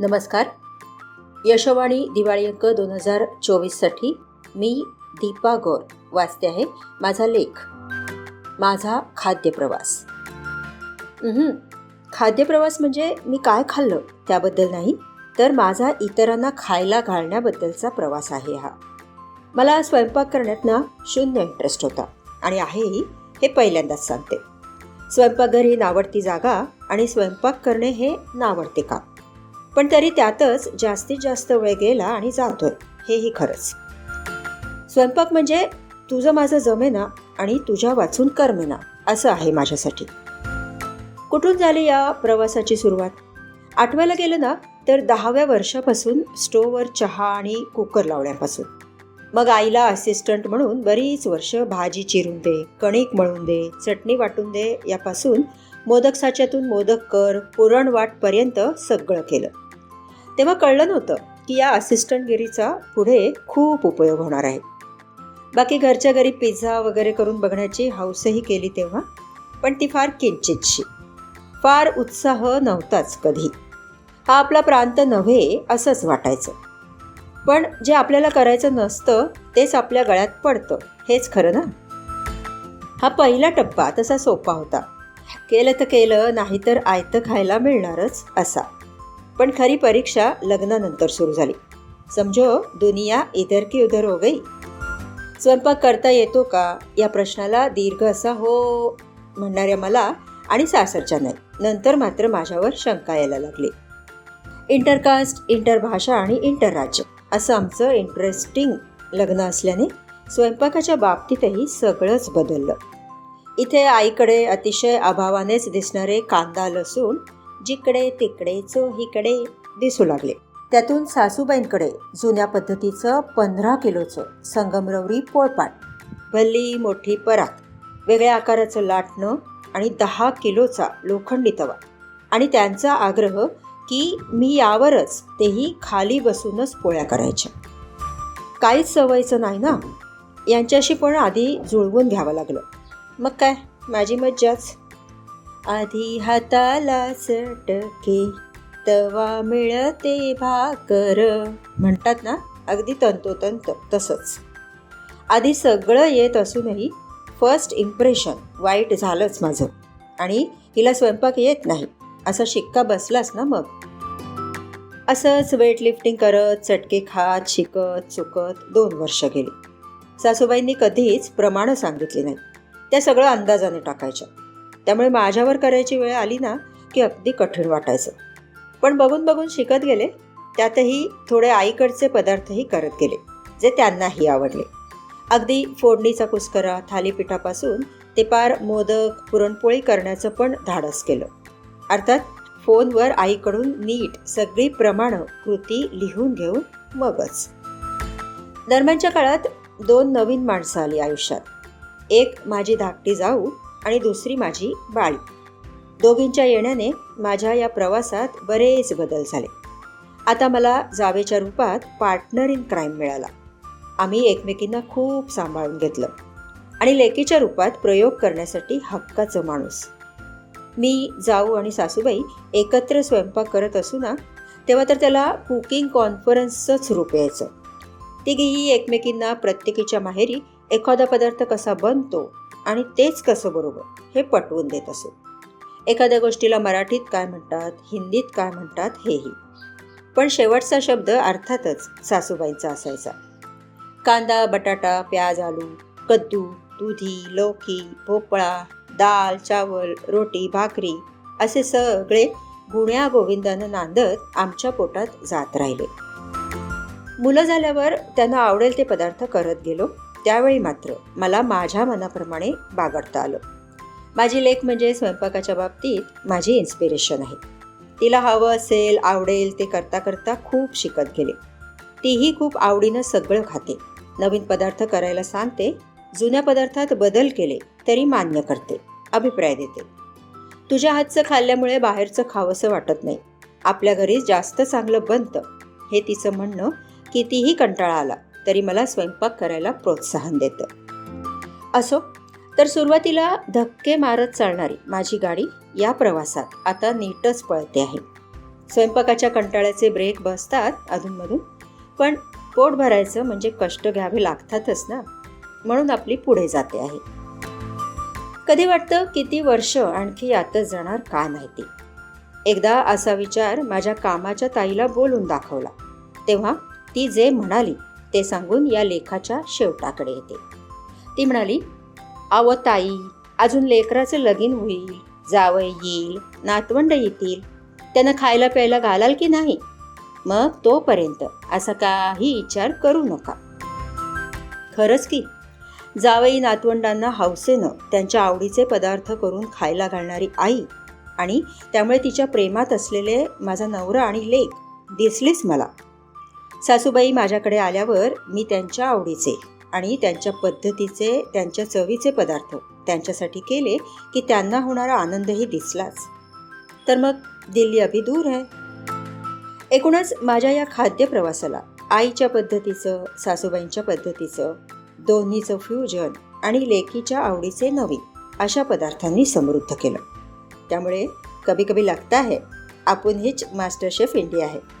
नमस्कार. यशोवाणी दिवाळी अंक दोन हजार चोवीससाठी मी दीपा गौर वाचते आहे माझा लेख माझा खाद्यप्रवास. खाद्यप्रवास म्हणजे मी काय खाल्लं त्याबद्दल नाही तर माझा इतरांना खायला घालण्याबद्दलचा प्रवास आहे हा. मला स्वयंपाक करण्यात ना शून्य इंटरेस्ट होता आणि आहेही हे पहिल्यांदाच सांगते. स्वयंपाकघर ही नावडती जागा आणि स्वयंपाक करणे हे नावडते काम. पण तरी त्यातच जास्तीत जास्त वेळ गेला आणि जातोय. हेही खरंच. स्वयंपाक म्हणजे तुझं माझं जमेना आणि तुझ्या वाचून करमेना असं आहे माझ्यासाठी. कुठून झाली या प्रवासाची सुरुवात? आठवायला गेलं ना तर दहाव्या वर्षापासून स्टोववर चहा आणि कुकर लावण्यापासून. मग आईला असिस्टंट म्हणून बरीच वर्ष भाजी चिरून दे कणिक मळून दे चटणी वाटून दे यापासून मोदक साच्यातून मोदक कर पुरणवाटपर्यंत सगळं केलं. तेव्हा कळलं नव्हतं की या असिस्टंटगिरीचा पुढे खूप उपयोग होणार आहे. बाकी घरच्या घरी पिझ्झा वगैरे करून बघण्याची हौसही केली तेव्हा पण ती फार किंचितशी. फार उत्साह नव्हताच कधी. हा आपला प्रांत नव्हे असंच वाटायचं. पण जे आपल्याला करायचं नसतं तेच आपल्या गळ्यात पडतं. हेच खरं ना? हा पहिला टप्पा तसा सोपा होता. केलं तर केलं नाहीतर आयतं खायला मिळणारच असा. पण खरी परीक्षा लग्नानंतर सुरू झाली. समजो दुनिया इधर की उधर हो गई. स्वयंपाक करता येतो का? या प्रश्नाला दीर्घ असा हो म्हणणाऱ्या मला आणि सासरच्या नाही. नंतर मात्र माझ्यावर शंका यायला लागली. इंटरकास्ट इंटरभाषा आणि इंटरराज्य असं आमचं इंटरेस्टिंग लग्न असल्याने स्वयंपाकाच्या बाबतीतही सगळंच बदललं. इथे आईकडे अतिशय अभावानेच दिसणारे कांदा लसूण जिकडे तिकडे चोहीकडे दिसू लागले. त्यातून सासूबाईंकडे जुन्या पद्धतीचं पंधरा किलोचं संगमरवरी पोळपाट भल्ली मोठी परात वेगळ्या आकाराचं लाटणं आणि दहा किलोचा लोखंडी तवा. आणि त्यांचा आग्रह की मी यावरच तेही खाली बसूनच पोळ्या करायच्या. काहीच सवयचं नाही ना? यांच्याशी पण आधी जुळवून घ्यावं लागलं. मग काय? माझी मज्जाच. आधी हाताला सटके तवा मिळते भाकर. म्हणतात ना अगदी तंतोतंत तसंच. आधी सगळं येत असूनही फर्स्ट इम्प्रेशन वाईट झालंच माझं. आणि हिला स्वयंपाक येत नाही असा शिक्का बसलाच ना मग. असंच वेटलिफ्टिंग करत चटके खात शिकत चुकत दोन वर्ष गेली. सासूबाईंनी कधीच प्रमाणं सांगितली नाही. त्या सगळं अंदाजाने टाकायच्या. त्यामुळे माझ्यावर करायची वेळ आली ना की अगदी कठीण वाटायचं. पण बघून बघून शिकत गेले त्यातही थोडे आईकडचे पदार्थही करत गेले जे त्यांनाही आवडले. अगदी फोडणीचा कुस्करा थालीपीठापासून ते पार मोदक पुरणपोळी करण्याचं पण धाडस केलं. अर्थात फोनवर आईकडून नीट सगळी प्रमाणं कृती लिहून घेऊन मगच. दरम्यानच्या काळात दोन नवीन माणसं आली आयुष्यात. एक माझी धाकटी जाऊ आणि दुसरी माझी बाळी. दोघींच्या येण्याने माझ्या या प्रवासात बरेच बदल झाले. आता मला जावेच्या रूपात पार्टनर इन क्राईम मिळाला. आम्ही एकमेकींना खूप सांभाळून घेतलं आणि लेकीच्या रूपात प्रयोग करण्यासाठी हक्काचं माणूस. मी जाऊ आणि सासूबाई एकत्र स्वयंपाक करत असू ना तेव्हा तर त्याला कुकिंग कॉन्फरन्सचंच रूप यायचं. तिघीही एकमेकींना प्रत्येकीच्या माहेरी एखादा पदार्थ कसा बनतो आणि तेच कसं बरोबर हे पटवून देत असो. एखाद्या गोष्टीला मराठीत काय म्हणतात हिंदीत काय म्हणतात हेही. पण शेवटचा शब्द अर्थातच सासूबाईंचा असायचा. कांदा बटाटा प्याज आलू कद्दू दुधी लौकी भोपळा दाल चावल रोटी भाकरी असे सगळे गुण्या गोविंदानं नांदत आमच्या पोटात जात राहिले. मुलं झाल्यावर त्यांना आवडेल ते पदार्थ करत गेलो. त्यावेळी मात्र मला माझ्या मनाप्रमाणे बागडता आलं. माझी लेख म्हणजे स्वयंपाकाच्या बाबतीत माझी इन्स्पिरेशन आहे. तिला हवं असेल आवडेल ते करता करता खूप शिकत गेले. तीही खूप आवडीनं सगळं खाते. नवीन पदार्थ करायला सांगते जुन्या पदार्थात बदल केले तरी मान्य करते अभिप्राय देते. तुझ्या हातचं खाल्ल्यामुळे बाहेरचं खावंसं वाटत नाही. आपल्या घरी जास्त चांगलं बनतं हे तिचं म्हणणं कितीही कंटाळा आला. तरी मला स्वयंपाक करायला प्रोत्साहन देतं. असो तर सुरुवातीला धक्के मारत चालणारी माझी गाडी या प्रवासात आता नीटच पळते आहे. स्वयंपाकाच्या कंटाळ्याचे ब्रेक बसतात अधूनमधून पण पोट भरायचं म्हणजे कष्ट घ्यावे लागतातच ना? म्हणून आपली पुढे जाते आहे. कधी वाटतं किती वर्ष आणखी यातच जाणार काय माहिती? एकदा असा विचार माझ्या कामाच्या ताईला बोलून दाखवला. तेव्हा ती जे म्हणाली ते सांगून या लेखाच्या शेवटाकडे येते. ती म्हणाली आव ताई अजून लेकराचं लगीन होईल जावं येईल नातवंड येतील त्यांना खायला प्यायला घालाल की नाही? मग तोपर्यंत असा काही विचार करू नका. खरंच की जावई नातवंडांना हौसेनं त्यांच्या आवडीचे पदार्थ करून खायला घालणारी आई आणि त्यामुळे तिच्या प्रेमात असलेले माझा नवरा आणि लेख दिसलीच मला. सासूबाई माझ्याकडे आल्यावर मी त्यांच्या आवडीचे आणि त्यांच्या पद्धतीचे त्यांच्या चवीचे पदार्थ त्यांच्यासाठी केले की त्यांना होणारा आनंदही दिसलाच. तर मग दिल्ली अभि दूर आहे एकूणच माझ्या या खाद्य प्रवासाला आईच्या पद्धतीचं सासूबाईंच्या पद्धतीचं दोन्हीचं फ्युजन आणि लेकीच्या आवडीचे नवीन अशा पदार्थांनी समृद्ध केलं. त्यामुळे कभी कभी लगता है आपण हीच मास्टर शेफ इंडिया आहे.